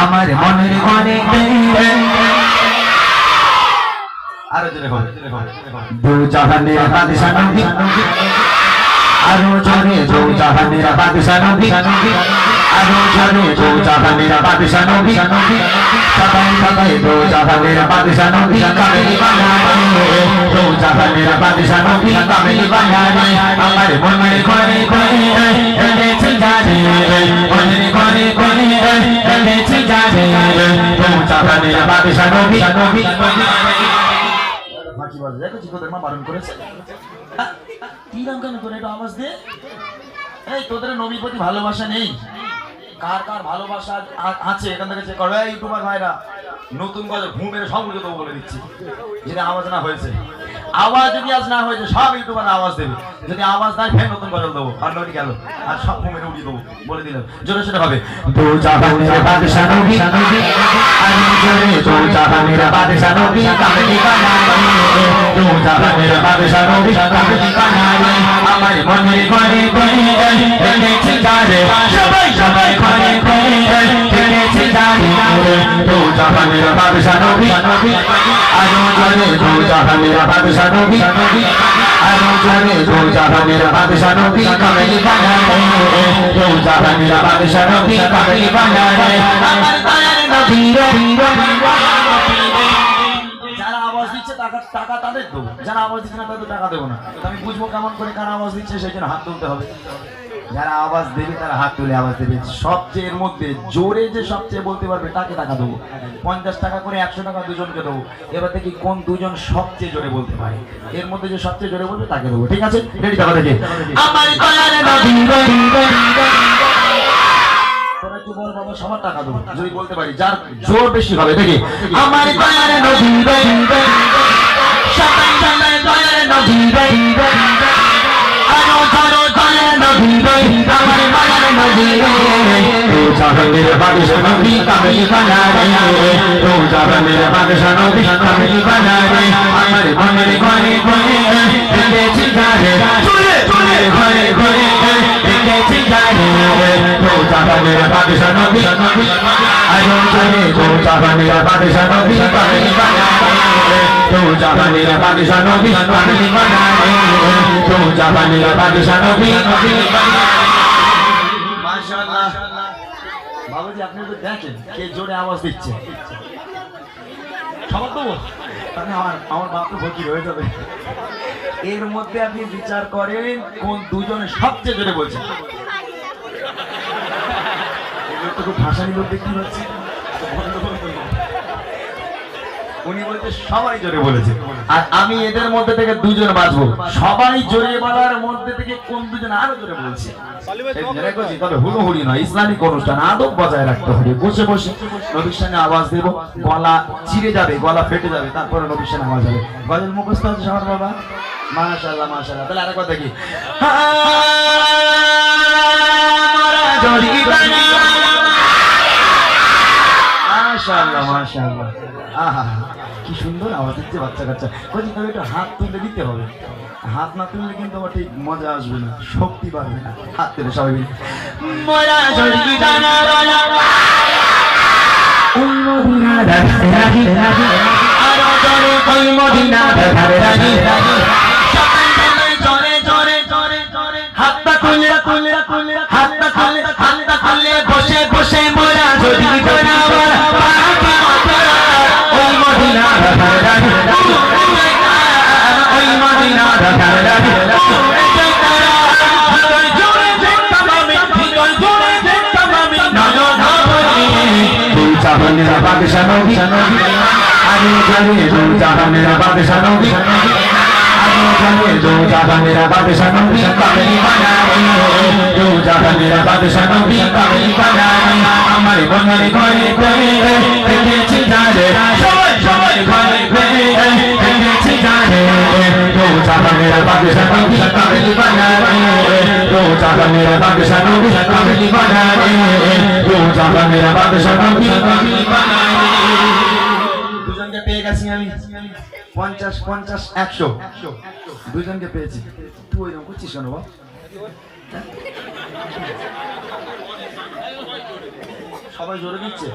আমার মনের ঘরে আরও জোরে হবে দু জাহানের বাদশা নবী। আরও জোরে দু জাহানের বাদশা নবী। আরও জোরে দু জাহানের বাদশা নবী। সবাই সবাই দু জাহানের বাদশা নবী। কামেলি বানায় দু জাহানের বাদশা নবী। কামেলি বানায় আমার মনের ঘরে ঘরে এনেছি জানে মনের ঘরে ঘরে তোদের নবীর প্রতি ভালোবাসা নেই। কার কার ভালোবাসা আছে এখান থেকে চেক করবে ইউটিউবার ভাইরা নতুন গজল ঘুমের মেরে সব দেবো বলে দিচ্ছি। যেটা আওয়াজ না হয়েছে। আওয়াজ যদি আজ না হয়েছে সব ইউটিউবার আওয়াজ দেবে। যদি আওয়াজ দেয় ফের নতুন গজল দেবো। আর নটি গেল, আর সব মেরে উঠিয়ে দেবো, বলে দিলাম। জোরে সোরে হবে দু জাহানের বাদশা নবী জাহানের বাদশা নবী আরও জোরে দু জাহানের বাদশা নবী আরও জোরে বাদশা নবী কামলি দিচ্ছে টাকা তাদের দেবো। যারা আওয়াজ দিচ্ছে না তাদের টাকা দেবো না। আমি বুঝব কেমন করে কারা আওয়াজ দিচ্ছে, সেই জন্য হাত তুলতে হবে। যারা আওয়াজ দেবে তারা হাত তুলে আওয়াজ দেবে। সবচেয়ে এর মধ্যে জোরে যে সবচেয়ে বলতে পারবে তাকে টাকা দেবো। পঞ্চাশ টাকা করে একশো টাকা দুজনকে দেবো। এবার দেখি কোন দুজন সবচেয়ে জোরে বলতে পারে। এর মধ্যে যে সবচেয়ে জোরে বলবে তাকে দেবো। ঠিক আছে? রেডি সবার টাকা দেবো। যদি বলতে পারি, যার জোর বেশি হবে, দেখি। আমার দয়ার নবী ও জাহানের বাদশা নবী কামলি বানারে ও জাহানের বাদশা নবী কামলি বানারে আমার মনের ঘরে ঘরে দেখেছি জানে চলে চলে ঘরে ঘরে দেখেছি জানে ও জাহানের বাদশা নবী আরও ধরে ও জাহানের বাদশা নবী কামলি বানারে তো জাহানের বাদশা নবী কামলি বানারে তো জাহানের বাদশা নবী কামলি বানারে মাশাআল্লাহ আপনি তো দেখেন কে জোরে আওয়াজ দিচ্ছে। সবার দেবো তাহলে আমার আমার বাপ তো ফকির হয়ে যাবে। এর মধ্যে আপনি বিচার করেন কোন দুজনে সবচেয়ে জোরে বলছেন। এগুলো তো খুব ভাষানি দেখতে পাচ্ছি। উনি বলছে, সবাই জোরে বলেছে। আর আমি এদের মধ্যে থেকে দুজন বাঁচবো। সবাই জোরে বলার মধ্যে থেকে কোন দুজন আরও জোরে বলছে? তবে হুড়োহুড়ি নয়, ইসলামিক অনুষ্ঠান, আদব বজায় রাখতে হবে। বসে বসে নবীর সামনে আওয়াজ দেবো, গলা চিরে যাবে, গলা ফেটে যাবে, তারপরে নবীর সামনে আওয়াজ হবে। গজল মুখস্থ আছে সবার বাবা? মাশাআল্লাহ মাশাআল্লাহ। তাহলে আরেকবার দেখি। মাশাআল্লাহ মাশাআল্লাহ। আহা কি সুন্দর আওয়াজ দিচ্ছে বাচ্চা কাচ্চা। বলছি তবে একটু হাত তুলে দিতে হবে। হাত না তুললে কিন্তু আবার ঠিক মজা আসবে না শক্তি বাড়বে না হাত তুলে সবাই মিলে। আমি আমি জানে দু জাহানের বাদশা নবী আরে জানে দু জাহানের বাদশা নবী কামেলি বানাই দু জাহানের বাদশা নবী আমার মনের ঘরে দুজনকে পেয়ে গেছি আমি। পঞ্চাশ পঞ্চাশ, একশো। দুজনকে পেয়েছি। তুই ওইরকম করছিস কেন সবাই জোরে দিচ্ছে?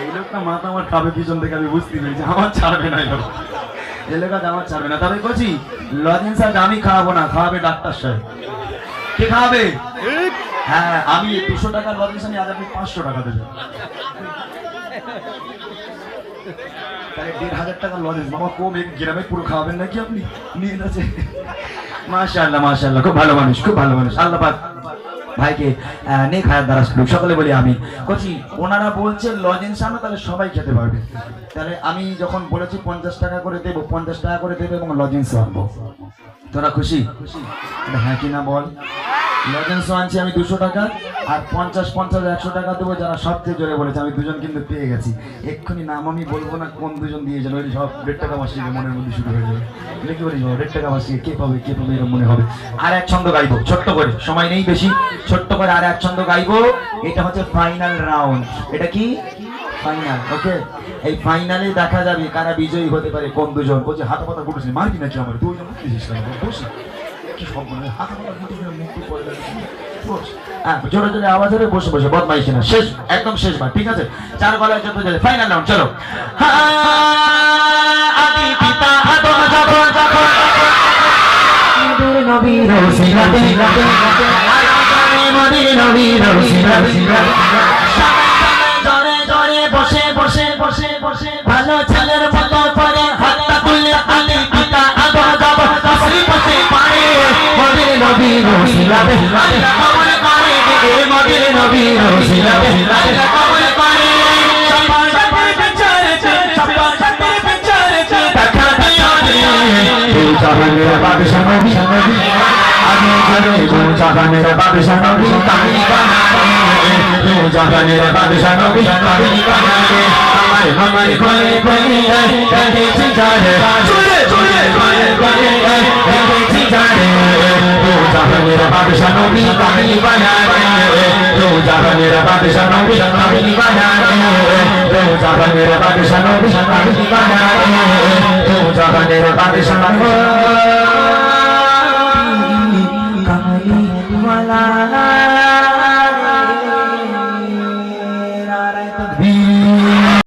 এই লোকটা মাথা আমার খাবে পিছন থেকে আমি বুঝতে পেরেছি। আমার ছাড়বে না লোক। এই লোক আমার ছাড়বে না। তবে কচি লজেন্স আজ আমি খাওয়াবো না, খাওয়াবে ডাক্তার সাহেব। কে খাওয়াবে? হ্যাঁ আমি দুশো টাকার লজেন্স আমি আজ আপনি পাঁচশো টাকা দেবেন তাহলে দেড় হাজার টাকার লজেন্স বাবা, কম এক গ্রামে পুরো খাওয়াবেন নাকি আপনি? নিয়ে আছে মাশাআল্লাহ মাশাআল্লাহ, খুব ভালো মানুষ, খুব ভালো মানুষ। আল্লাহ পাক। ভাইকে নেই খায়ার দ্বারা শুরু সকলে বলি আমি কচি, ওনারা বলছে লজেন্স আনো তাহলে সবাই খেতে পারবে। তাহলে আমি যখন বলেছি, পঞ্চাশ টাকা করে দেবো, পঞ্চাশ টাকা করে দেবে এবং লজেন্স আনব। তোরা খুশি? হ্যাঁ কিনা বল? লজেন্স আনছি আমি দুশো টাকা। আর পঞ্চাশ পঞ্চাশ, একশো টাকা দেবো যারা সবচেয়ে জোরে বলেছে। আমি দুজন কিন্তু পেয়ে গেছি। এক্ষুনি নাম আমি বলব না, কোন দুজন দিয়েছেন ওই সব দেড় টাকা মাসিকে মনের মধ্যে শুরু হয়ে যাবে। এটা কি বলি দেড় টাকা মাসিকে কে পাবে কে পাবে এরকম মনে হবে। আর এক ছন্দ গাইবো, ছোট্ট করে, সময় নেই বেশি। ছোট্ট করে আর এক ছন্দ গাইবো, এটা হচ্ছে ফাইনাল রাউন্ড এটা কি? ফাইনাল ওকে এই ফাইনালে দেখা যাবে কারা বিজয়ী হতে পারে, কোন দুজন। বলছে, হাত পাতা গুটেছে মারবি নাকি আমার? কি বসে। কি মনে হাতে পাতা মুখ টুক করে জোরে জোরে আওয়াজ হবে বসে বসে বদমাইশি না। শেষ একদম শেষ বার ঠিক আছে? চার গলায় যত যাবে ফাইনাল রাউন্ড চলো। হ্যাঁ, আদি পিতা আদম যখন যখন নবীর নবীর সিরাতে। নবীর নবীর সিরাতে জরে জরে বসে বসে বসে বসে ভালো ছেলের কবর করে সবার সবার বিচারেতে সবার সবার বিচারেতে দেখা দিও রে জাহানের বাদশা নবী আমি জানে গো জাহানের বাদশা নবী কাহিনী বানাবে গো জাহানের বাদশা নবী কাহিনী বানাবে আমার করে করে দেখেছি জানে বাদশা নবী কাহিনী বানাবে গো জাহানের বাদশা নবী কাহিনী বানাবে গো জাহানের বাদশা নবী কাহিনী বানাবে গো জাহানের বাদশা নবী